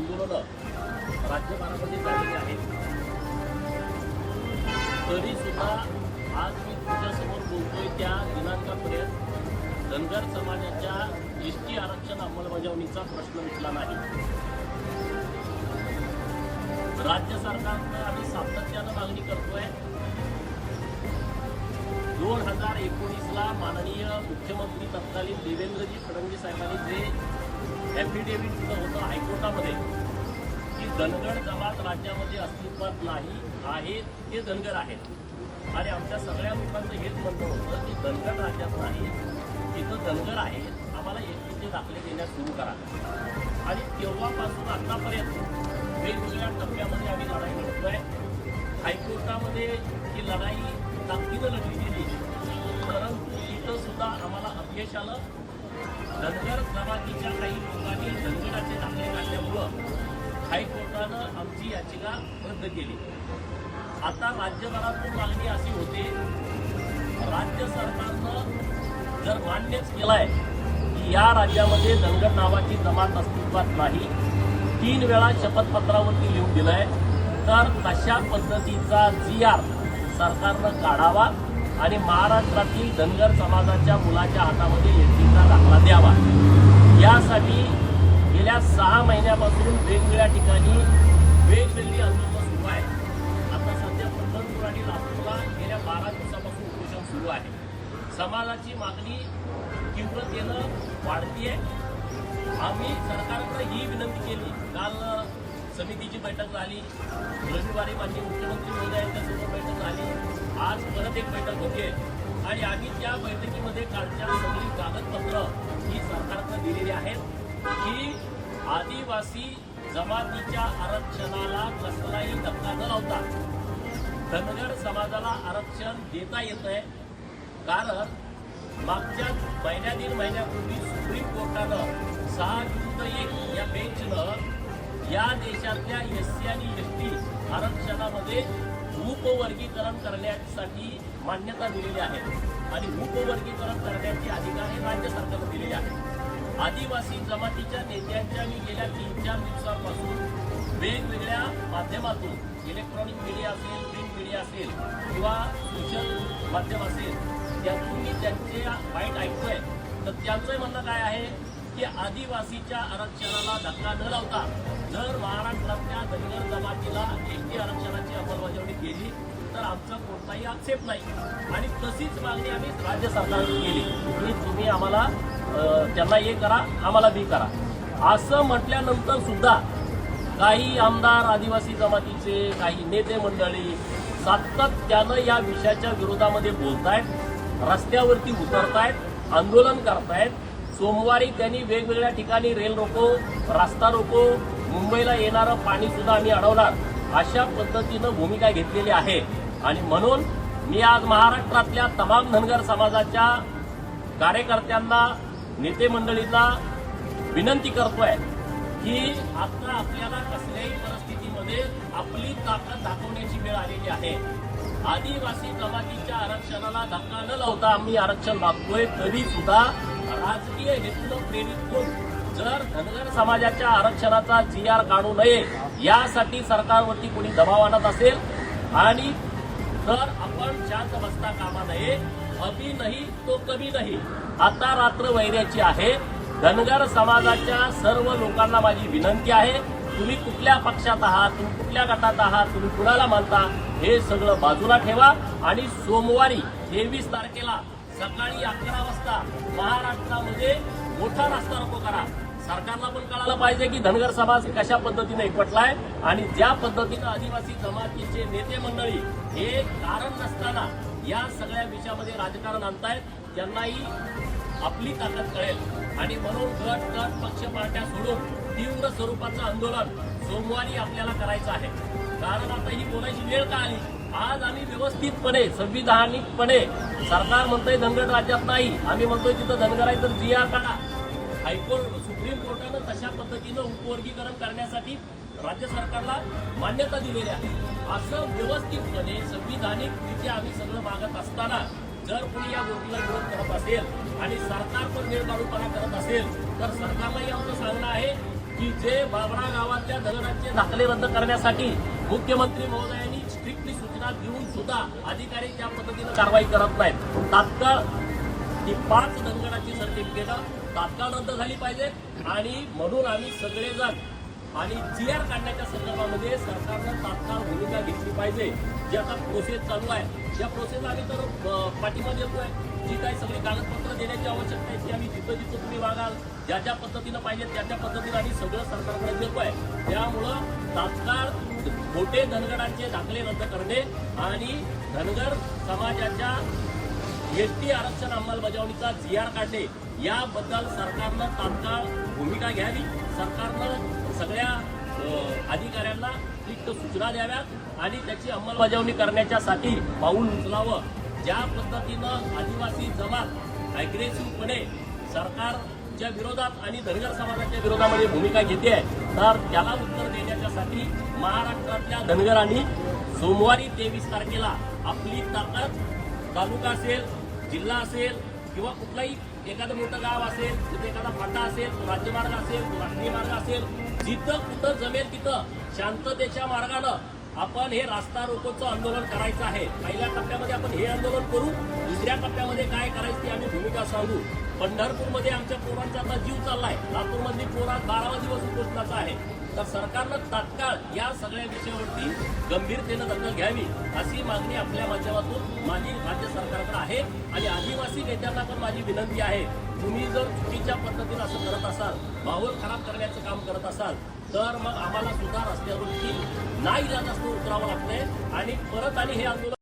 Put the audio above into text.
आंदोलनं राज्यभरामध्ये झालेली आहेत तरी सुद्धा आज मी तुझ्यासमोर बोलतोय त्या दिनांकापर्यंत धनगर समाजाच्या एस टी आरक्षण अंमलबजावणीचा प्रश्न मिटला नाही. राज्य सरकारनं आम्ही सातत्यानं मागणी करतोय. दोन हजार एकोणीसला माननीय मुख्यमंत्री तत्कालीन देवेंद्रजी फडणवीस साहेबांनी जे ॲफिडेव्हिट दिलं होतं हायकोर्टामध्ये. की धनगर जमात राज्यामध्ये अस्तित्वात नाही आहेत ते धनगर आहेत आणि आमच्या सगळ्या लोकांचं हेच म्हणणं होतं की धनगर राज्यात नाही तिथं धनगर आहेत आम्हाला एसटीचे दाखले देण्यास सुरू करा. आणि तेव्हापासून आतापर्यंत वेगवेगळ्या टप्प्यामध्ये आम्ही लढाई लढतोय. हायकोर्टामध्ये ही लढाई ताकदीनं लढली गेली. परंतु तिथं सुद्धा आम्हाला अपयश आलं. धनगर जमातीच्या काही लोकांनी धनगराचे दाखले काढल्यामुळं हायकोर्टानं आमची याचिका रद्द केली. आता राज्यभरातून मागणी अशी होते राज्य सरकारनं जर मान्यच केलाय की या राज्यामध्ये धनगर नावाची जमात अस्तित्वात नाही तीन वेळा शपथपत्रावरती लिहून दिलंय तर तशा पद्धतीचा जी आर सरकारनं काढावा आणि महाराष्ट्रातील धनगर समाजाच्या मुलाच्या हातामध्ये एसटीचा दाखला द्यावा. यासाठी गेल्या सहा महिन्यापासून वेगवेगळ्या ठिकाणी वेगवेगळी आंदोलनं सुरू आहे आता सध्या पंढरपूर आणि लातूरला गेल्या बारा दिवसापासून उपोषण सुरू आहे. समाजाची मागणी तीव्रतेनं आहे आम्ही सरकारकडे ही विनंती केली. काल समितीची बैठक झाली. रविवारी माझी मुख्यमंत्री महोदयांच्यासोबत बैठक झाली. आज परत एक बैठक होते आणि आम्ही त्या बैठकीमध्ये कालच्या सगळी कागदपत्र ही सरकारनं दिलेली आहेत की आदिवासी जमातीच्या आरक्षणाला कसलाही धक्का न लावता धनगर समाजाला आरक्षण देता येत आहे कारण मागच्या महिन्या दीड महिन्यापूर्वी सुप्रीम कोर्टानं सहा जून एक या बेंचनं या देशातल्या एस सी आणि एस टी आरक्षणामध्ये उपवर्गीकरण करण्यासाठी मान्यता दिलेली आहे. आणि उपवर्गीकरण करण्याचे अधिकार हे राज्य सरकारने दिलेले आहेत. आदिवासी जमातीच्या नेत्यांच्या मी गेल्या तीन चार दिवसांपासून वेगवेगळ्या माध्यमातून इलेक्ट्रॉनिक मीडिया असेल प्रिंट मीडिया असेल किंवा सोशल माध्यम असेल त्यातून मी त्यांचे वाईट ऐकतोय. तर त्यांचंही म्हणणं काय आहे? की आदिवासीच्या आरक्षणाला धक्का न लावता जर महाराष्ट्रातल्या धनगर जमातीला एस टी आरक्षणाची अंमलबजावणी केली तर आमचा कोणताही आक्षेप नाही. आणि तशीच मागणी आम्ही राज्य सरकारने केली. की तुम्ही आम्हाला त्यांना हे करा आम्हाला बी करा. असं म्हटल्यानंतर सुद्धा काही आमदार आदिवासी जमातीचे काही नेते मंडळी सातत्यानं या विषयाच्या विरोधामध्ये बोलतायत रस्त्यावरती उतरतायत आंदोलन करतायत. सोमवारी त्यांनी वेगवेगळ्या ठिकाणी रेल रोको रास्ता रोको मुंबईला येणारं पाणी सुद्धा आम्ही अडवणार. अशा पद्धतीनं भूमिका घेतलेली आहे. आणि म्हणून मी आज महाराष्ट्रातल्या तमाम धनगर समाजाच्या कार्यकर्त्यांना नेते मंडळींना विनंती करतोय की आता आपल्याला कसल्याही परिस्थितीमध्ये आपली ताकद दाखवण्याची वेळ आलेली आहे. आदिवासी जमातीच्या आरक्षणाला धक्का न लावता आम्ही आरक्षण मागतोय तरी सुद्धा राजकीय हेतून प्रेरित होऊन जर धनगर समाजाच्या आरक्षणाचा जी आर काढू नये यासाठी सरकारवरती कोणी दबाव आणत असेल? आणि तर आपण शांत बसता कामा नये अभी नाही तो कमी नाही. आता रात्र वैर्याची आहे. धनगर समाजाच्या सर्व लोकांना माझी विनंती आहे तुम्ही कुठल्या पक्षात आहात तुम्ही कुठल्या गटात आहात तुम्ही कुणाला मानता हे सगळं बाजूला ठेवा. आणि सोमवारी तेवीस तारखेला सकाळी अकरा वाजता महाराष्ट्रामध्ये मोठा रस्ता रोको करा. सरकारला पण कळायला पाहिजे की धनगर समाज कशा पद्धतीने एकवटलाय आणि ज्या पद्धतीनं आदिवासी जमातीचे नेते मंडळी हे कारण नसताना या सगळ्या विषयामध्ये राजकारण आणतायत त्यांनाही आपली ताकद कळेल. आणि म्हणून गट गट पक्ष पार्ट्या सोडून तीव्र स्वरूपाचं आंदोलन सोमवारी आपल्याला करायचं आहे. कारण आता ही बोलायची वेळ का आली? आज आम्ही व्यवस्थितपणे संविधानिकपणे सरकार म्हणतोय धनगर राज्यात नाही आम्ही म्हणतोय तिथं धनगर आहे तर जी आर काढा. हायकोर्ट सुप्रीम कोर्टानं तशा पद्धतीनं उपवर्गीकरण करण्यासाठी राज्य सरकारला मान्यता दिलेली आहे. असं व्यवस्थितपणे संविधानिकरित्या आम्ही सगळं मागत असताना जर कोणी या गोष्टीला विरोध करत असेल आणि सरकार पण वेळ करत असेल तर सरकारलाही आमचं सांगणं आहे की जे बाबरा गावातल्या दगडांचे दाखले रद्द करण्यासाठी मुख्यमंत्री महोदयांनी स्ट्रिक्टली सूचना सुद्धा अधिकारी त्या पद्धतीनं कारवाई करत नाहीत. तात्काळ ही पाच दंगणाची सर्टिफिकेट तात्काळ रद्द झाली पाहिजे. आणि म्हणून आम्ही सगळेजण आणि जी आर काढण्याच्या संदर्भामध्ये सरकारनं तात्काळ भूमिका घेतली पाहिजे. जी आता प्रोसेस चालू आहे. या प्रोसेस आम्ही तर पाठिंबा देतोय जी काही सगळी कागदपत्र देण्याची आवश्यकता आहे ती आम्ही जिथं जिथं तुम्ही वागाल ज्या ज्या पद्धतीनं पाहिजे त्या त्या पद्धतीनं आम्ही सगळं सरकारकडे देतोय. त्यामुळं तात्काळ मोठे धनगडांचे दाखले रद्द करणे आणि धनगर समाजाच्या एसटी आरक्षण अंमलबजावणीचा जी आर काढणे याबद्दल सरकारनं तात्काळ भूमिका घ्यावी. सरकारनं सगळ्या अधिकाऱ्यांना स्ट्रिक्ट सूचना द्याव्यात आणि त्याची अंमलबजावणी करण्याच्यासाठी पाऊल उचलावं. ज्या पद्धतीनं आदिवासी जमात अग्रेसिव्हपणे ज्या विरोधात आणि धनगर समाजाच्या विरोधामध्ये भूमिका घेते आहे तर त्याला उत्तर देण्याच्यासाठी महाराष्ट्रातल्या धनगरांनी सोमवारी तेवीस तारखेला आपली ताकद तालुका असेल जिल्हा असेल किंवा कुठलाही एखादं मोठं गाव असेल तिथे एखादा फाटा असेल राज्यमार्ग असेल राष्ट्रीय मार्ग असेल जिथं कुठं जमेल तिथं शांततेच्या मार्गानं आपण हे रास्ता रोकोचं आंदोलन करायचं आहे. पहिल्या टप्प्यामध्ये आपण हे आंदोलन करू दुसऱ्या टप्प्यामध्ये काय करायचं ती आम्ही भूमिका सांगू. पंढरपूरमध्ये आमच्या पोरांचा आता जीव चाललाय. लातूरमधली पोरा बारावा दिवस उपोषणाचा आहे. तर सरकारनं तात्काळ या सगळ्या विषयावरती गंभीरतेनं दखल घ्यावी अशी मागणी आपल्या माध्यमातून माझी राज्य सरकारकडे आहे. आणि आदिवासी नेत्यांना पण माझी विनंती आहे. तुम्ही जर चुकीच्या पद्धतीनं असं करत असाल माहोल खराब करण्याचं काम करत असाल तर मग आम्हाला सुद्धा रस्त्यावरती नाही असं उतरावं लागतंय. आणि परत आणि हे आंदोलन